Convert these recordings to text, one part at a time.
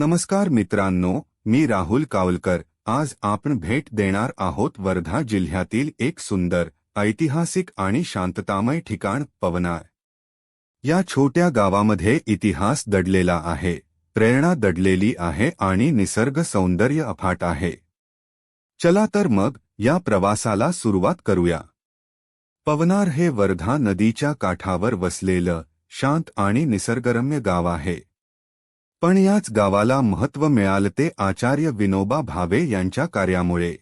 नमस्कार मित्रांनो मी राहुल कावलकर. आज आपण भेट देणार आहोत वर्धा जिल्ह्यातील एक सुंदर ऐतिहासिक आणि शांततामय ठिकाण पवनार. या छोट्या गावामध्ये इतिहास दडलेला आहे प्रेरणा दडलेली आहे आणि निसर्ग सौंदर्य अफाट आहे. चला तर मग या प्रवासाला सुरुवात करूया. पवनार हे वर्धा नदीच्या काठावर वसलेलं शांत आणि निसर्गरम्य गाव आहे. पण याच गावाला महत्त्व मिळालं ते आचार्य विनोबा भावे यांच्या कार्यामुळे.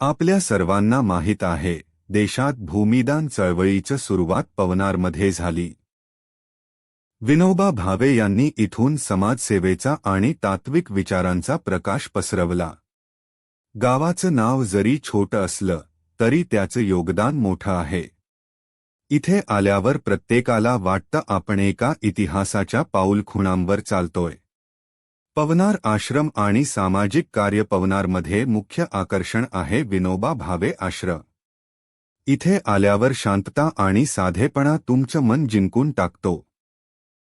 आपल्या सर्वांना माहीत आहे देशात भूमिदान चळवळीचं सुरुवात पवनारमध्ये झाली. विनोबा भावे यांनी इथून समाजसेवेचा आणि तात्विक विचारांचा प्रकाश पसरवला. गावाचं नाव जरी छोटं असलं तरी त्याचं योगदान मोठं आहे. इथे आल्यावर प्रत्येकाला वाटतं आपण एका इतिहासाच्या पाऊलखुणांवर चालतोय. पवनार आश्रम आणि सामाजिक कार्य पवनारमध्ये मुख्य आकर्षण आहे विनोबा भावे आश्रम. इथे आल्यावर शांतता आणि साधेपणा तुमचं मन जिंकून टाकतो.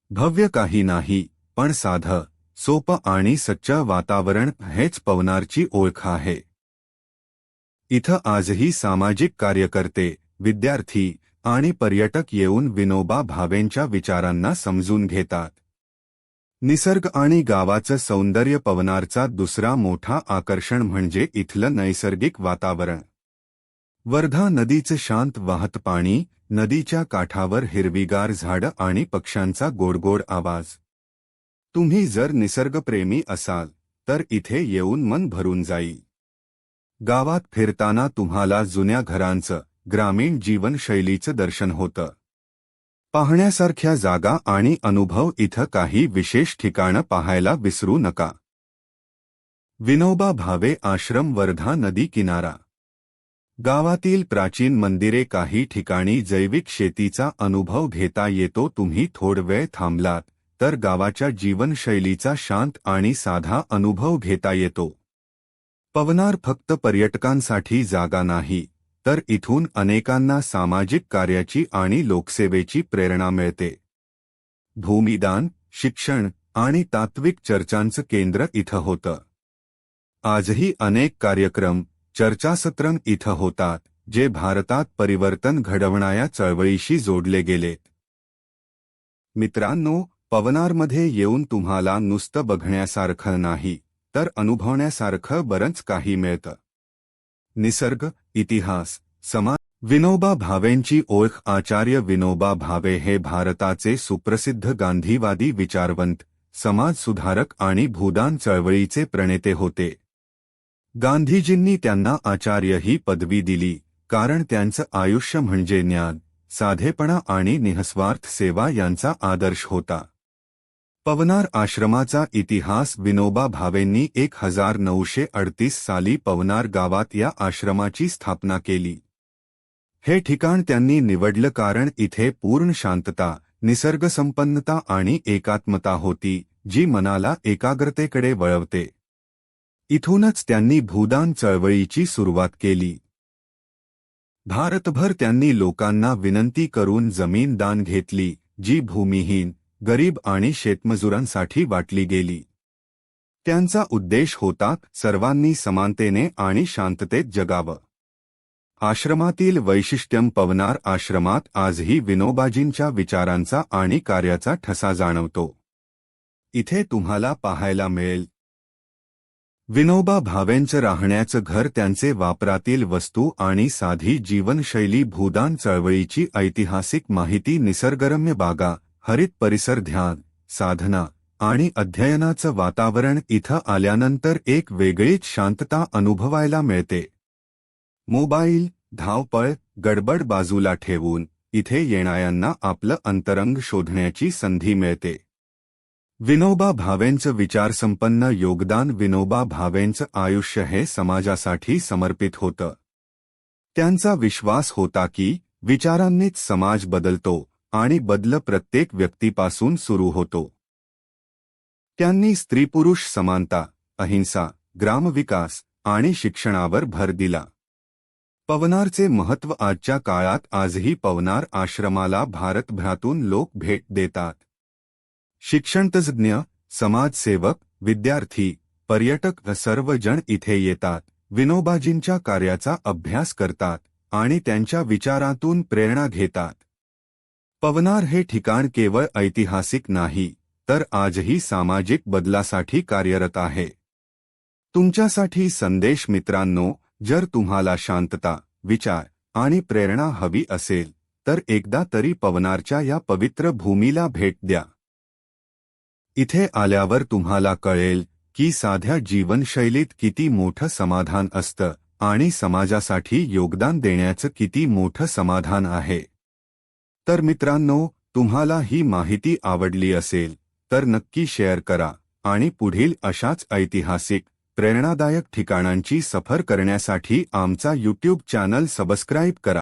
भव्य काही नाही पण साधं सोपं आणि सच्च वातावरण हेच पवनारची ओळख आहे. इथं आजही सामाजिक कार्यकर्ते विद्यार्थी आणि पर्यटक येऊन विनोबा भावेंच्या विचारांना समजून घेतात. निसर्ग आणि गावाचं सौंदर्य पवनारचा दुसरा मोठा आकर्षण म्हणजे इथलं नैसर्गिक वातावरण. वर्धा नदीचं शांत वाहत पाणी नदीच्या काठावर हिरवीगार झाडं आणि पक्ष्यांचा गोडगोड आवाज. तुम्ही जर निसर्गप्रेमी असाल तर इथे येऊन मन भरून जाईल. गावात फिरताना तुम्हाला जुन्या घरांचं ग्रामीण जीवनशैलीचं दर्शन होतं. पाहण्यासारख्या जागा आणि अनुभव इथं काही विशेष ठिकाणं पाहायला विसरू नका. विनोबा भावे आश्रम वर्धा नदी किनारा. गावातील प्राचीन मंदिरे काही ठिकाणी जैविक शेतीचा अनुभव घेता येतो तुम्ही थोड वेळ थांबलात तर गावाच्या जीवनशैलीचा शांत आणि साधा अनुभव घेता येतो. पवनार फक्त पर्यटकांसाठी जागा नाही तर इथून अनेकांना सामाजिक कार्याची आणि लोकसेवेची प्रेरणा मिळते. भूमिदान शिक्षण आणि तात्विक चर्चांचं केंद्र इथं होतं. आजही अनेक कार्यक्रम चर्चासत्रं इथं होतात जे भारतात परिवर्तन घडवणाऱ्या चळवळीशी जोडले गेलेत. मित्रांनो पवनारमध्ये येऊन तुम्हाला नुसतं बघण्यासारखं नाही तर अनुभवण्यासारखं बरंच काही मिळतं. निसर्ग इतिहास समाज विनोबा भावेंची ओळख आचार्य विनोबा भावे हे भारताचे सुप्रसिद्ध गांधीवादी विचारवंत समाजसुधारक आणि भूदान चळवळीचे प्रणेते होते. गांधीजींनी त्यांना आचार्य ही पदवी दिली कारण त्यांचं आयुष्य म्हणजे ज्ञान साधेपणा आणि निःस्वार्थ सेवा यांचा आदर्श होता. पवनार आश्रमाचा इतिहास विनोबा भावेंनी एक हजार नऊशे अडतीस साली पवनार गावात या आश्रमाची स्थापना केली. हे ठिकाण त्यांनी निवडलं कारण इथे पूर्ण शांतता निसर्गसंपन्नता आणि एकात्मता होती जी मनाला एकाग्रतेकडे वळवते. इथूनच त्यांनी भूदान चळवळीची सुरुवात केली. भारतभर त्यांनी लोकांना विनंती करून जमीन दान घेतली जी भूमिहीन गरीब आणि शेतमजुरांसाठी वाटली गेली. त्यांचा उद्देश होता सर्वांनी समानतेने आणि शांततेत जगावं. आश्रमातील वैशिष्ट्यम पवनार आश्रमात आजही विनोबाजींच्या विचारांचा आणि कार्याचा ठसा जाणवतो. इथे तुम्हाला पाहायला मिळेल. विनोबा भावेंचं राहण्याचं घर त्यांचे वापरातील वस्तू आणि साधी जीवनशैली भूदान चळवळीची ऐतिहासिक माहिती निसर्गरम्य बागा हरित परिसर ध्यान साधना आणि अध्ययनाचं वातावरण इथं आल्यानंतर एक वेगळीच शांतता अनुभवायला मिळते. मोबाईल धावपळ गडबड बाजूला ठेवून इथे येणाऱ्यांना आपलं अंतरंग शोधण्याची संधी मिळते. विनोबा भावेंचं विचारसंपन्न योगदान विनोबा भावेंचं आयुष्य हे समाजासाठी समर्पित होतं. त्यांचा विश्वास होता की विचारांनीच समाज बदलतो. आणि बदल प्रत्येक व्यक्तीपासून सुरू होतो. त्यांनी स्त्रीपुरुष समानता अहिंसा ग्रामविकास आणि शिक्षणावर भर दिला. पवनारचे महत्त्व आजच्या काळात आजही पवनार आश्रमाला भारतभरातून लोक भेट देतात. शिक्षणतज्ज्ञ समाजसेवक विद्यार्थी पर्यटक सर्वजण इथे येतात विनोबाजींच्या कार्याचा अभ्यास करतात आणि त्यांच्या विचारातून प्रेरणा घेतात. पवनार हे ठिकाण केवळ ऐतिहासिक नाही तर आजही सामाजिक बदलासाठी कार्यरत आहे. तुमच्यासाठी संदेश मित्रांनो जर तुम्हाला शांतता विचार आणि प्रेरणा हवी असेल तर एकदा तरी पवनारच्या या पवित्र भूमीला भेट द्या. इथे आल्यावर तुम्हाला कळेल की साध्या जीवनशैलीत किती मोठं समाधान असतं आणि समाजासाठी योगदान देण्याचं किती मोठं समाधान आहे. तर मित्रांनो तुम्हाला ही माहिती आवडली असेल तर नक्की शेअर करा आणि पुढील अशाच ऐतिहासिक प्रेरणादायक ठिकाणांची सफर करण्यासाठी आमचा यूट्यूब चॅनल सबस्क्राईब करा.